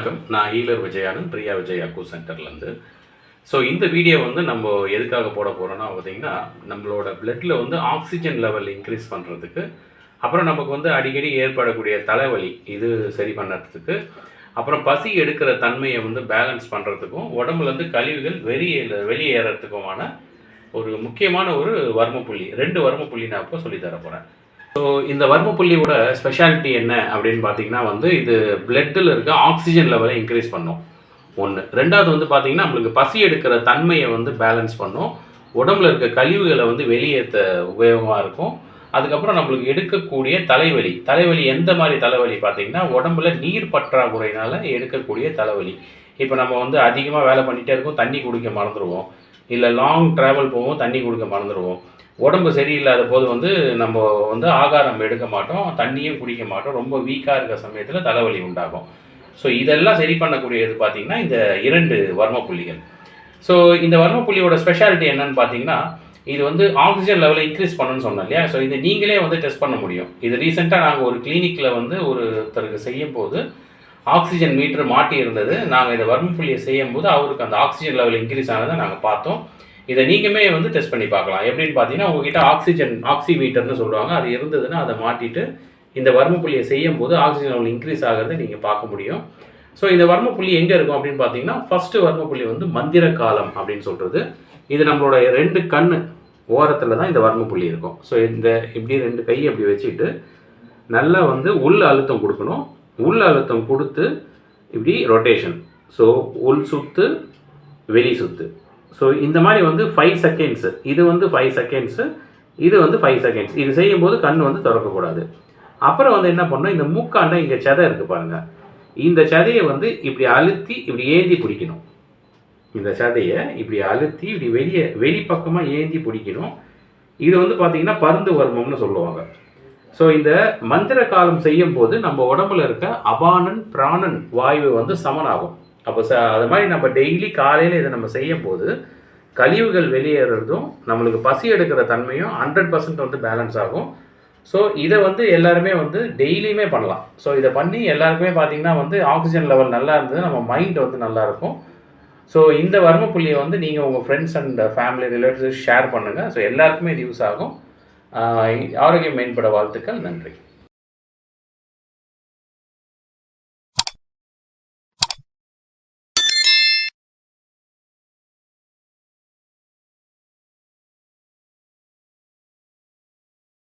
வணக்கம். நான் ஹீலர் விஜயானந்த் பிரியா விஜய் அக்கு சென்டர்லேருந்து. ஸோ இந்த வீடியோ வந்து நம்ம எதுக்காக போட போகிறோன்னா பார்த்திங்கன்னா நம்மளோட பிளட்டில் வந்து ஆக்சிஜன் லெவல் இன்க்ரீஸ் பண்ணுறதுக்கு அப்புறம் நமக்கு வந்து அடிக்கடி ஏற்படக்கூடிய தலைவலி இது சரி பண்ணுறதுக்கு அப்புறம் பசி எடுக்கிற தன்மையை வந்து பேலன்ஸ் பண்ணுறதுக்கும் உடம்புலேருந்து கழிவுகள் வெளியே வெளியேறத்துக்குமான ஒரு முக்கியமான ஒரு வர்ம புள்ளி ரெண்டு வர்ம புள்ளி நான் இப்போ சொல்லித்தர போகிறேன் ஸோ இந்த வர்ம புள்ளியோட ஸ்பெஷாலிட்டி என்ன அப்படின்னு பார்த்தீங்கன்னா வந்து இது பிளட்டில் இருக்க ஆக்சிஜன் லெவலை இன்க்ரீஸ் பண்ணும். ஒன்று ரெண்டாவது வந்து பார்த்தீங்கன்னா நம்மளுக்கு பசி எடுக்கிற தன்மையை வந்து பேலன்ஸ் பண்ணும். உடம்புல இருக்க கழிவுகளை வந்து வெளியேற்ற உபயோகமாக இருக்கும். அதுக்கப்புறம் நம்மளுக்கு எடுக்கக்கூடிய தலைவலி. தலைவலி எந்த மாதிரி தலைவலி பார்த்தீங்கன்னா உடம்புல நீர் பற்றாக்குறையினால் எடுக்கக்கூடிய தலைவலி. இப்போ நம்ம வந்து அதிகமாக வேலை பண்ணிகிட்டே இருக்கோம் தண்ணி குடிக்க மறந்துடுவோம் இல்லை லாங் ட்ராவல் போவோம் தண்ணி குடிக்க மறந்துடுவோம் உடம்பு சரியில்லாத போது வந்து நம்ம வந்து ஆகாரம் எடுக்க மாட்டோம் தண்ணியும் குடிக்க மாட்டோம். ரொம்ப வீக்காக இருக்க சமயத்தில் தலைவலி உண்டாகும். ஸோ இதெல்லாம் சரி பண்ணக்கூடியது பார்த்தீங்கன்னா இந்த இரண்டு வர்ம புள்ளிகள் ஸோ இந்த வர்ம புள்ளியோட ஸ்பெஷாலிட்டி என்னன்னு பார்த்தீங்கன்னா இது வந்து ஆக்சிஜன் லெவலை இன்க்ரீஸ் பண்ணணும்னு சொன்னோம் இல்லையா? ஸோ இது நீங்களே வந்து டெஸ்ட் பண்ண முடியும். இது ரீசெண்டாக நாங்கள் ஒரு கிளினிக்கில் வந்து ஒருத்தருக்கு செய்யும் போது ஆக்சிஜன் மீட்டர் மாட்டி இருந்தது நாங்கள் இந்த வர்ம புள்ளியை செய்யும் போது அவருக்கு அந்த ஆக்சிஜன் லெவல் இன்க்ரீஸ் ஆனதை நாங்கள் பார்த்தோம். இதை நீங்களுமே வந்து டெஸ்ட் பண்ணி பார்க்கலாம். எப்படின்னு பார்த்தீங்கன்னா உங்ககிட்ட ஆக்சிஜன் ஆக்சிமீட்டர்னு சொல்லுவாங்க. அது இருந்ததுன்னா அதை மாட்டிட்டு இந்த வர்ம புள்ளியை செய்யும் போது ஆக்சிஜன் லெவல் இன்க்ரீஸ் ஆகிறத நீங்கள் பார்க்க முடியும். ஸோ இந்த வர்ம புள்ளி எங்கே இருக்கும் அப்படின்னு பார்த்தீங்கன்னா ஃபஸ்ட்டு வர்ம புள்ளி வந்து மந்திர காலம் அப்படின்னு சொல்கிறது இது நம்மளோட ரெண்டு கண் ஓரத்தில் தான் இந்த வர்ம புள்ளி இருக்கும். ஸோ இந்த இப்படி ரெண்டு கையை அப்படி வச்சுட்டு நல்லா வந்து உள் அழுத்தம் கொடுக்கணும். உள் அழுத்தம் கொடுத்து இப்படி ரொட்டேஷன் ஸோ உள் சுத்து வெளி சுத்து. ஸோ இந்த மாதிரி வந்து ஃபைவ் செகண்ட்ஸு இது வந்து ஃபைவ் செகண்ட்ஸு இது வந்து ஃபைவ் செகண்ட்ஸ் இது செய்யும்போது கண் வந்து திறக்கக்கூடாது. அப்புறம் வந்து என்ன பண்ணணும்? இந்த மூக்காண்ட இங்கே செதை இருக்குது பாருங்கள் இந்த சதையை வந்து இப்படி அழுத்தி இப்படி ஏந்தி பிடிக்கணும். இந்த சதையை இப்படி அழுத்தி இப்படி வெளியே வெளிப்பக்கமாக ஏந்தி பிடிக்கணும். இது வந்து பார்த்திங்கன்னா பருந்து வர்மம்னு சொல்லுவாங்க. ஸோ இந்த மந்திர காலம் செய்யும் போது நம்ம உடம்புல இருக்க அபானன் பிராணன் வாயு வந்து சமனாகும். அப்போ ச அது மாதிரி நம்ம டெய்லி காலையில் இதை நம்ம செய்யும் போது கழிவுகள் வெளியேறதும் நம்மளுக்கு பசி எடுக்கிற தன்மையும் ஹண்ட்ரட் பர்சன்ட் வந்து பேலன்ஸ் ஆகும். ஸோ இதை வந்து எல்லாருமே வந்து டெய்லியுமே பண்ணலாம். ஸோ இதை பண்ணி எல்லாருக்குமே பார்த்தீங்கன்னா வந்து ஆக்சிஜன் லெவல் நல்லா இருந்தது நம்ம மைண்ட் வந்து நல்லா இருக்கும். ஸோ இந்த வர்ம புள்ளியை வந்து நீங்கள் உங்கள் friends and family relatives share பண்ணுங்கள் ஸோ எல்லாருக்குமே இது யூஸ் ஆகும். ஆரோக்கியம் மேம்பட வாழ்த்துக்கள். நன்றி.